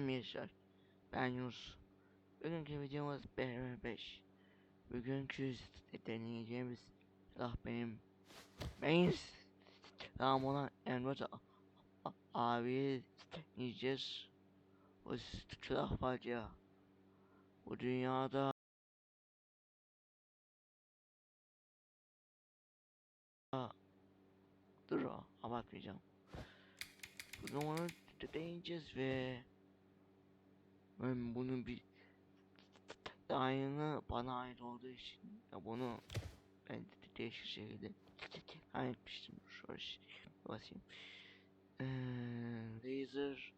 Selam gençler. Ben Yunus. Bugünkü videomuz BR5. Bugünkü deneyeceğimiz silah benim main silahım olan Emrata abi deneyeceğiz. Bu silah ya. Bu dünyada Dur abartmayacağım. Bugün onu deneyeceğiz ve ben bunun bir aynı bana ait olduğu için ya bunu ben de değişik şekilde etmiştim. Şöyle basayım. Ee, laser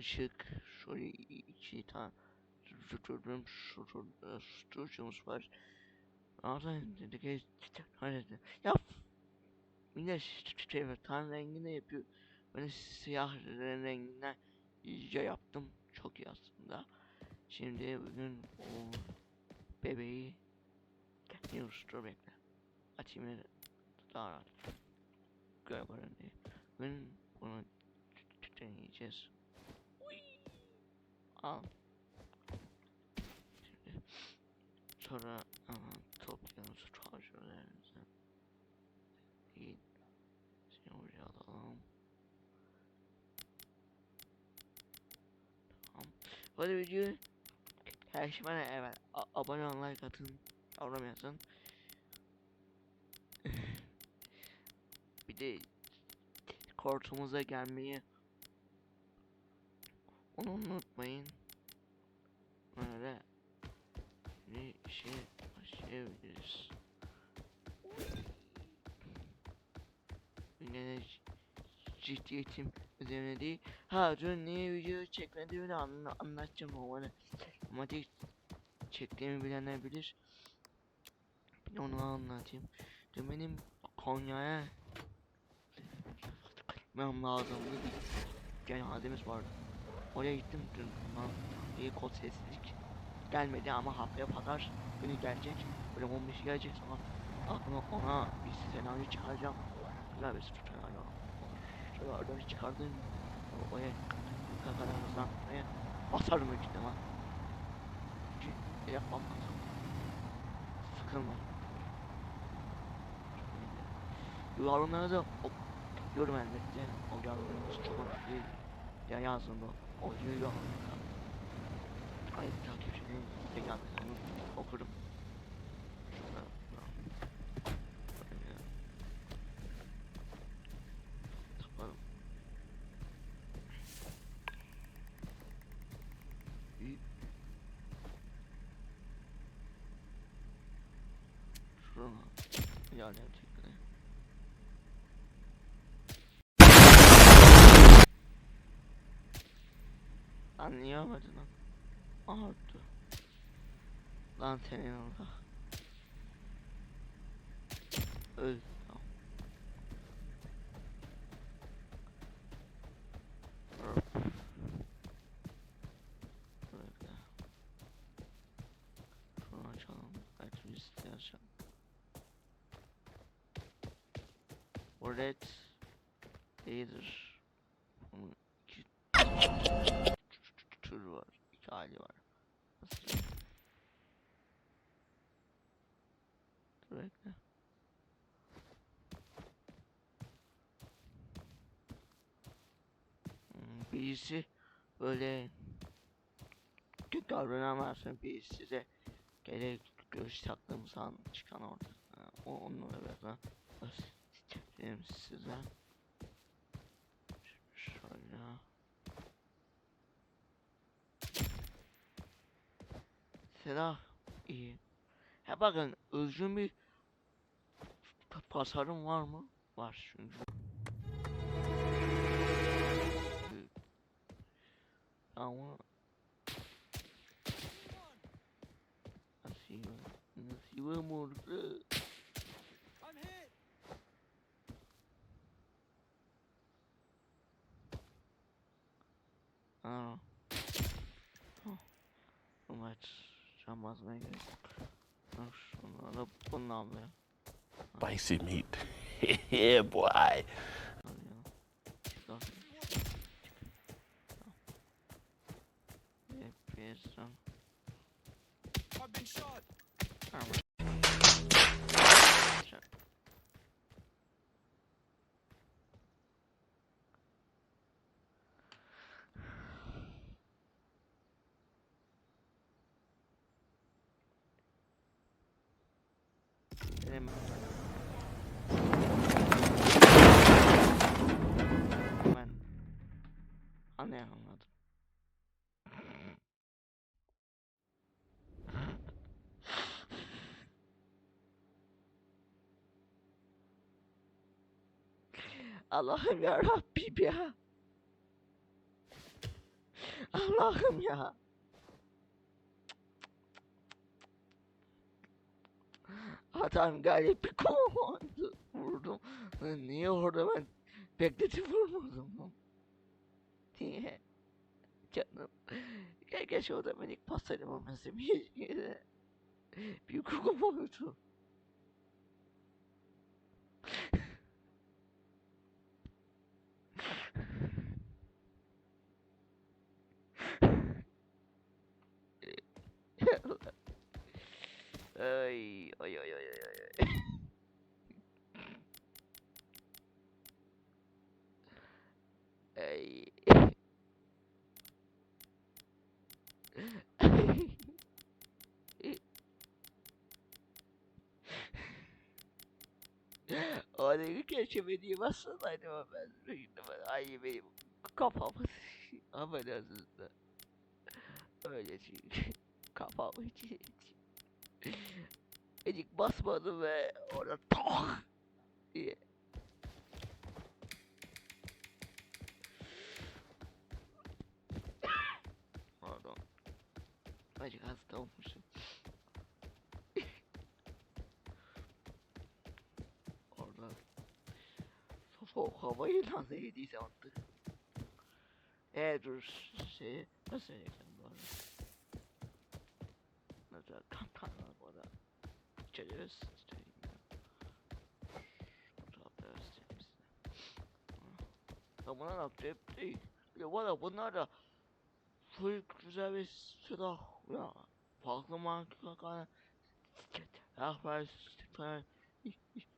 ışık şöyle iki tane tutuyorum tutucumuz var. Zaten dedik ya Yine şey tan renginde yapıyor. Ben siyah renginden iyice yaptım. Çok iyi aslında. Şimdi bugün o bebeği Yunus dur bekle. Açayım ve daha rahat. Görebilirim diye. Bugün bunu deneyeceğiz. Al. Şimdi sonra aman toplayalım şu charger'larımızı. İyi. Şimdi oraya alalım. Tamam. Bu arada videoyu bana evet abone olun like atın yorum yazın. bir de kortumuza gelmeyi onu unutmayın. Böyle bir şey başlayabiliriz. Yine ciddiyetim üzerine değil. Ha dün niye video çekmediğimi anla anlatacağım o bana. Ama tek çektiğimi bilenler bilir. Bir onu anlatayım. Dün benim Konya'ya gitmem lazımdı bir cenazemiz vardı. Oraya gittim dün. İyi kod sessizlik gelmedi ama haftaya pazar günü gelecek. Böyle 15 gelecek sonra aklıma ona bir senaryo çıkaracağım. Güzel bir senaryo. Şöyle oradan çıkardım. Oya kakalarımızdan oraya basarım büyük ihtimal. Çünkü yapmam lazım. Sıkılma. Yorumlara da o- yorum elbette. O yorumlarımız çok hoş değil. Ya yazın bu. O yorum. Ay takipçinin de yazısını okurum. Şurada. Böyle. Tapalım. İyi. Yani. Anlayamadım lan. Ağırdı. Lan senin orada. Öl. Tamam. Hop. Böyle. Şunu açalım. Belki bir site açalım. O red değildir. Bunun iki tür var. iki hali var. Nasıl? Dur bekle. Hmm, Birisi böyle kötü davranamazsın birisi de gerek görüş taktığımız an çıkan orada. O onları biraz daha göstereyim size. Şöyle. Silah iyi. Ha bakın özgün bir ta- tasarım var mı? Var çünkü. Ama nasıl nasıl orada? I'm hit. Aa. Oh. Evet. Can basmaya gerek yok. Al şunu da bunu al ya. Spicy meat. yeah, boy. Al ya. Şuradan. Neyse. I've been shot. Benim ben anladım. Allah'ım ya Rabbim ya. Allah'ım ya. Adam galip bir komando vurdum. Niye orada ben bekletip vurmadım? Niye? Canım. Gel geç orada beni pastayla olmasın. Bir yere. Büyük hukum oldu. Ay ay ay ay ay ay. Ay. Orayı geçemediğim aslında ama ben ay benim affedersiniz de öyle çünkü kafamı hiç Elik basmadı ve orada tak diye. Pardon. Acık hasta olmuşum. Havayı nasıl yediyse artık. Eee dur şey nasıl söyleyeceğim bu arada. Mesela kan kan bu arada. İçeriyoruz. Ya bunlar da hep değil. Ya bunlar da full güzel bir silah ya. Farklı marka Ahber falan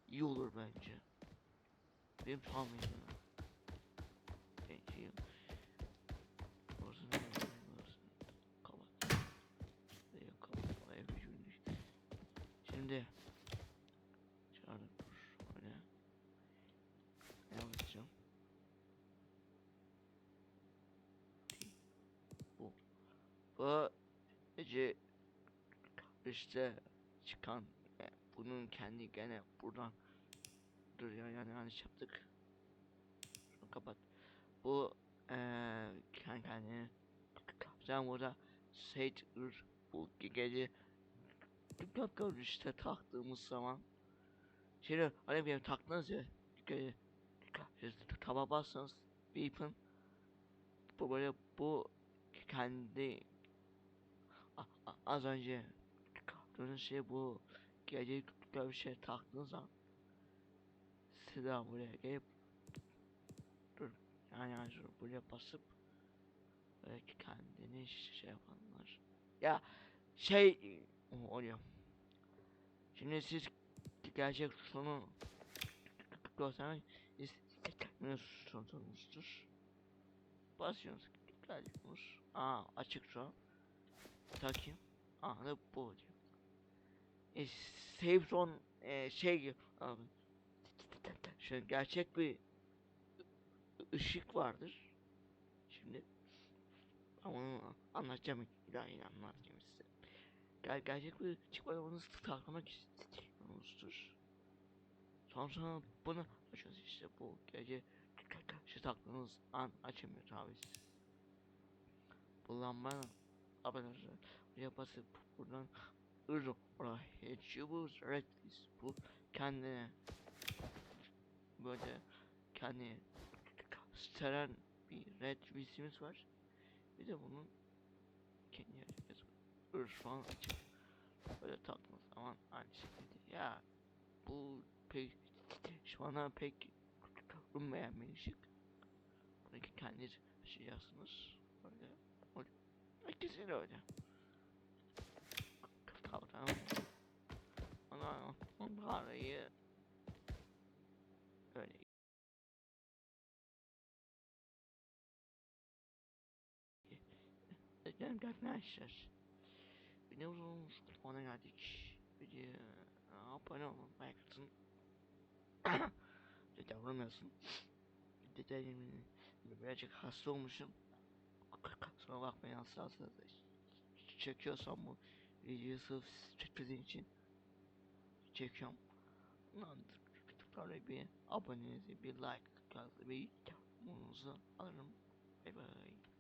iyi olur bence. Benim tahminim. Bence iyi. Orası ne? Orası kapat. Yok kapat. Ay bir cümle. Şimdi çağırdık dur öyle. Ne yapacağım? Bu. Bu gece işte çıkan bunun kendi gene buradan dur ya yani yanlış yaptık. Şunu kapat. Bu eee kendi kendine sen burada Sage bu gece Dikkat işte taktığımız zaman Şimdi hani bir taktınız ya işte taba bassanız beep'in Bu böyle bu kendi az önce taktığınız şey bu gece bir şey taktığınız zaman silah buraya gelip dur yani şunu buraya basıp böyle kendini şey yapanlar. Ya şey oluyor şimdi siz gerçek sonu göstermek istediğiniz sonunuzdur basıyorsunuz geliyorsunuz aa açık şu an. Takayım aa bu. Oluyor e, save son e, şey gibi şu gerçek bir ışık vardır. Şimdi ama onu anlatacağım ilahi anlatacağım size. Ger gerçek bir çıkmamanızı saklamak istiyorsunuzdur. Sonra bunu açıyoruz işte bu gece. Şu taktığınız an açamıyor tabi bu lamba arkadaşlar buraya basıp buradan ırı oraya çubuğuz redlis bu. Kendine böyle kendi gösteren bir red resmimiz var bir de bunun kendi yazıp ır falan açık böyle taktığınız zaman aynı şekilde ya bu pek şu ana pek ummayan bir ışık buradaki kendi şey yazsınız böyle öyle. herkes Kesin öyle. Kavram. Ana, parayı Gelin arkadaşlar. Uzun kütüphane geldik. De abone olun, like atın. Bir de yorum yazın. Bir de dedim, birazcık hasta olmuşum. Kusura bakmayın hasta hasta. Çekiyorsam bu videoyu sırf çekmediğin için çekiyorum. Lan kütüphane bir abonenizi bir like, bir yorumunuzu alırım. Bye bye.